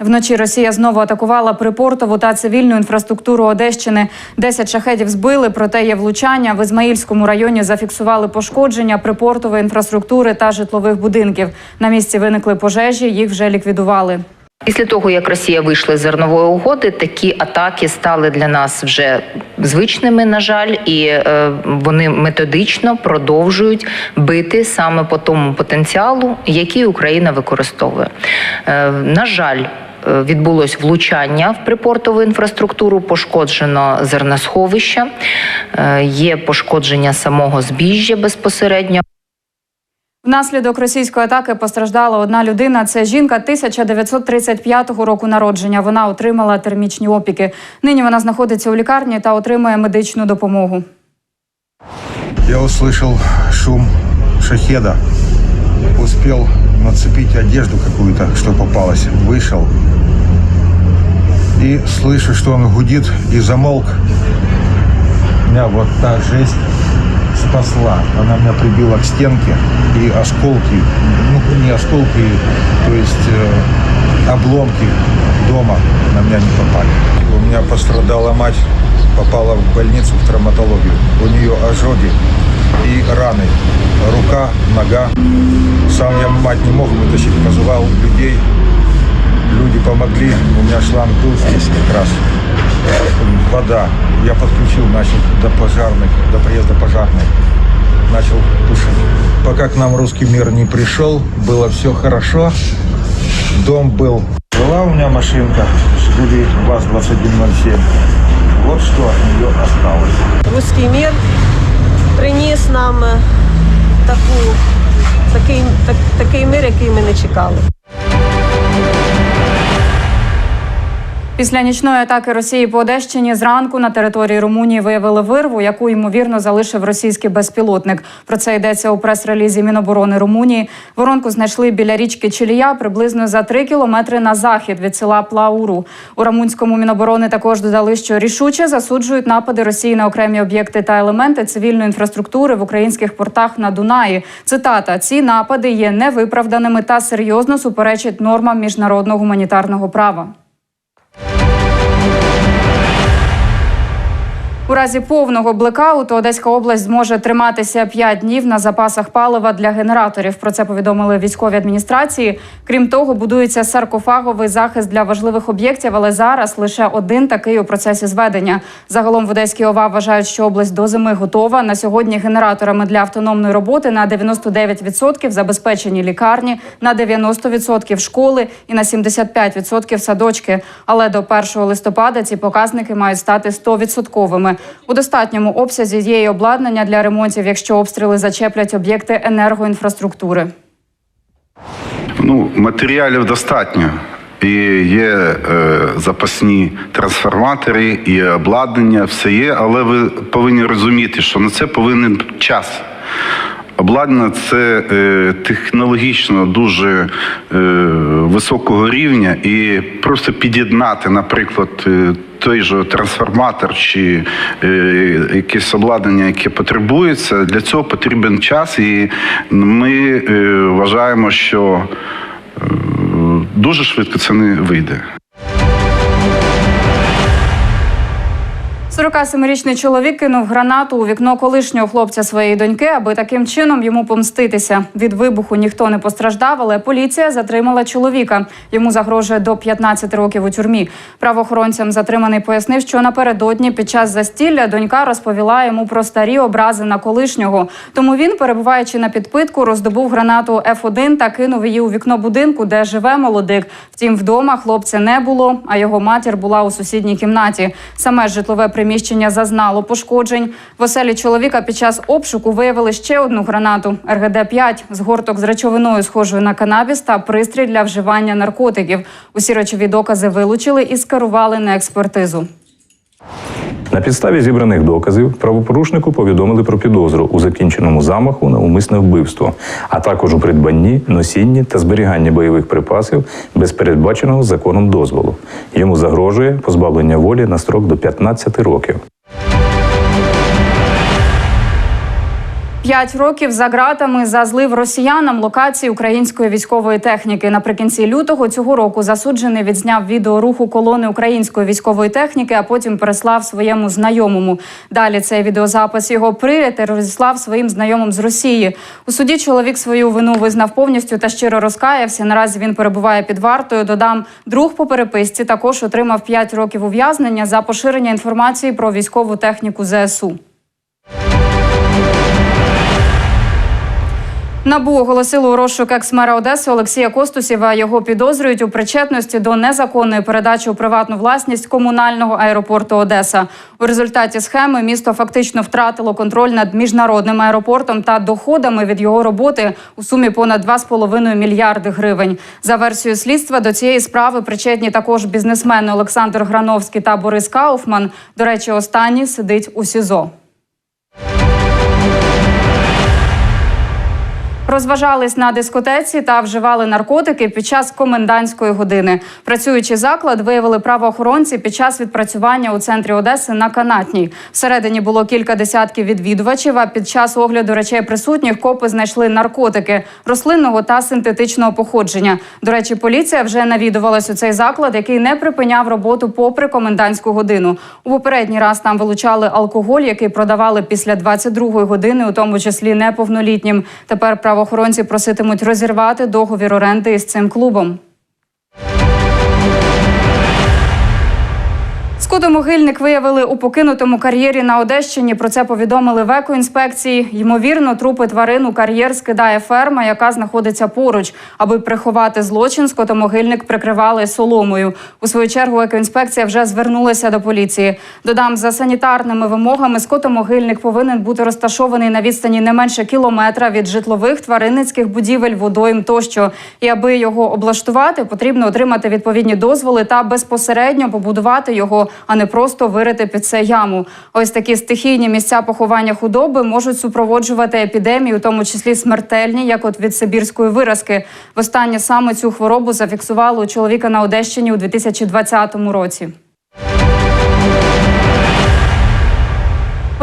Вночі Росія знову атакувала припортову та цивільну інфраструктуру Одещини. Десять шахедів збили, проте є влучання. В Ізмаїльському районі зафіксували пошкодження припортової інфраструктури та житлових будинків. На місці виникли пожежі, їх вже ліквідували. Після того, як Росія вийшла з зернової угоди, такі атаки стали для нас вже звичними, на жаль, і е, вони методично продовжують бити саме по тому потенціалу, який Україна використовує. Е, на жаль. Е, Відбулось влучання в припортову інфраструктуру, пошкоджено зерносховище, е, є пошкодження самого збіжжя безпосередньо. Внаслідок російської атаки постраждала одна людина. Це жінка 1935 року народження. Вона отримала термічні опіки. Нині вона знаходиться у лікарні та отримує медичну допомогу. Я услышал шум шахеда. Успел нацепить одежду какую-то, что попалось. Вышел. И слышу, что он гудит и замолк. Меня вот та жесть спасла. Она меня прибила к стенке. И осколки, ну не осколки, то есть э, обломки дома на меня не попали. У меня пострадала мать, попала в больницу в травматологию. У нее ожоги и раны. Рука, нога. Сам я мать не мог вытащить, позывал людей. Люди помогли. У меня шланг был здесь как раз. Вода. Я подключил, начал до пожарных, до приезда пожарной. Начал тушить. Пока к нам русский мир не пришел, было все хорошо. Дом был. Была у меня машинка Жигули ВАЗ-2107. Вот что от нее осталось. Руський мір приніс нам е, таку, такий, так, такий мир, який ми не чекали. Після нічної атаки Росії по Одещині зранку на території Румунії виявили вирву, яку ймовірно залишив російський безпілотник. Про це йдеться у прес-релізі Міноборони Румунії. Воронку знайшли біля річки Чилія, приблизно за три кілометри на захід від села Плауру. У румунському міноборони також додали, що рішуче засуджують напади Росії на окремі об'єкти та елементи цивільної інфраструктури в українських портах на Дунаї. Цитата: ці напади є невиправданими та серйозно суперечать нормам міжнародного гуманітарного права. У разі повного блекауту Одеська область зможе триматися 5 днів на запасах палива для генераторів. Про це повідомили військові адміністрації. Крім того, будується саркофаговий захист для важливих об'єктів, але зараз лише один такий у процесі зведення. Загалом в Одеській ОВА вважають, що область до зими готова. На сьогодні генераторами для автономної роботи на 99% забезпечені лікарні, на 90% школи і на 75% садочки. Але до 1 листопада ці показники мають стати 100%. У достатньому обсязі є й обладнання для ремонтів, якщо обстріли зачеплять об'єкти енергоінфраструктури. Ну, матеріалів достатньо. І є е, запасні трансформатори, і обладнання, все є, але ви повинні розуміти, що на це повинен час. Обладнання це е, технологічно дуже е, високого рівня, і просто під'єднати, наприклад, е, той же трансформатор чи е, якесь обладнання, яке потребується, для цього потрібен час, і ми е, вважаємо, що е, дуже швидко це не вийде. 47-річний чоловік кинув гранату у вікно колишнього хлопця своєї доньки, аби таким чином йому помститися. Від вибуху ніхто не постраждав, але поліція затримала чоловіка. Йому загрожує до 15 років у тюрмі. Правоохоронцям затриманий пояснив, що напередодні під час застілля донька розповіла йому про старі образи на колишнього. Тому він, перебуваючи на підпитку, роздобув гранату Ф1 та кинув її у вікно будинку, де живе молодик. Втім, вдома хлопця не було, а його матір була у сусідній кімнаті. Саме житлове приміщення зазнало пошкоджень. В оселі чоловіка під час обшуку виявили ще одну гранату РГД-5 згорток з речовиною, схожою на канабіс та пристрій для вживання наркотиків. Усі речові докази вилучили і скерували на експертизу. На підставі зібраних доказів правопорушнику повідомили про підозру у закінченому замаху на умисне вбивство, а також у придбанні, носінні та зберіганні бойових припасів без передбаченого законом дозволу. Йому загрожує позбавлення волі на строк до 15 років. П'ять років за ґратами за злив росіянам локації української військової техніки. Наприкінці лютого цього року засуджений відзняв відео руху колони української військової техніки, а потім переслав своєму знайомому. Далі цей відеозапис його приятель розіслав своїм знайомим з Росії. У суді чоловік свою вину визнав повністю та щиро розкаявся. Наразі він перебуває під вартою. Додам друг по переписці також отримав 5 років ув'язнення за поширення інформації про військову техніку ЗСУ. Набу оголосило розшук екс-мера Одеси Олексія Костусєва. Його підозрюють у причетності до незаконної передачі у приватну власність комунального аеропорту Одеса. У результаті схеми місто фактично втратило контроль над міжнародним аеропортом та доходами від його роботи у сумі понад 2,5 мільярди гривень. За версією слідства до цієї справи причетні також бізнесмени Олександр Грановський та Борис Кауфман. До речі, останній сидить у СІЗО. Розважались на дискотеці та вживали наркотики під час комендантської години. Працюючий заклад виявили правоохоронці під час відпрацювання у центрі Одеси на канатній. Всередині було кілька десятків відвідувачів. А під час огляду речей присутніх копи знайшли наркотики рослинного та синтетичного походження. До речі, поліція вже навідувалась у цей заклад, який не припиняв роботу попри комендантську годину. У попередній раз там вилучали алкоголь, який продавали після 22-ї години, у тому числі неповнолітнім. Тепер правоохоронці проситимуть розірвати договір оренди із цим клубом. Скотомогильник виявили у покинутому кар'єрі на Одещині. Про це повідомили в екоінспекції. Ймовірно, трупи тварин у кар'єр скидає ферма, яка знаходиться поруч. Аби приховати злочин, скотомогильник прикривали соломою. У свою чергу екоінспекція вже звернулася до поліції. Додам, за санітарними вимогами, скотомогильник повинен бути розташований на відстані не менше кілометра від житлових тваринницьких будівель, водойм тощо. І аби його облаштувати, потрібно отримати відповідні дозволи та безпосередньо побудувати його, а не просто вирити під це яму. Ось такі стихійні місця поховання худоби можуть супроводжувати епідемії, у тому числі смертельні, як от від сибірської виразки. Востаннє саме цю хворобу зафіксували у чоловіка на Одещині у 2020 році.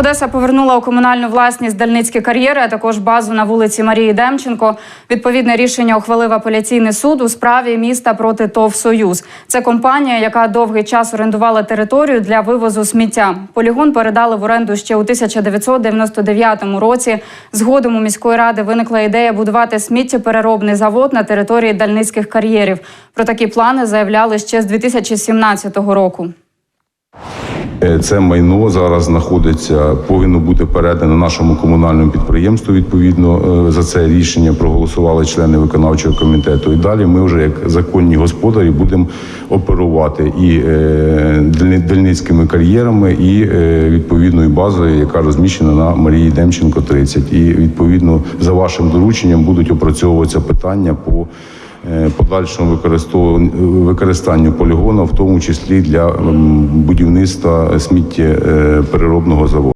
Одеса повернула у комунальну власність дальницькі кар'єри, а також базу на вулиці Марії Демченко. Відповідне рішення ухвалив апеляційний суд у справі міста проти ТОВ Союз. Це компанія, яка довгий час орендувала територію для вивозу сміття. Полігон передали в оренду ще у 1999 році. Згодом у міської ради виникла ідея будувати сміттєпереробний завод на території дальницьких кар'єрів. Про такі плани заявляли ще з 2017 року. Е, Це майно зараз знаходиться, повинно бути передано нашому комунальному підприємству. Відповідно е, за це рішення проголосували члени виконавчого комітету. І далі ми вже як законні господарі будемо оперувати і е, дальницькими кар'єрами, і відповідною базою, яка розміщена на Марії Демченко 30. І відповідно за вашим дорученням будуть опрацьовуватися питання по подальшому використовуванню- використанню полігону, в тому числі для будівництва сміттєпереробного заводу.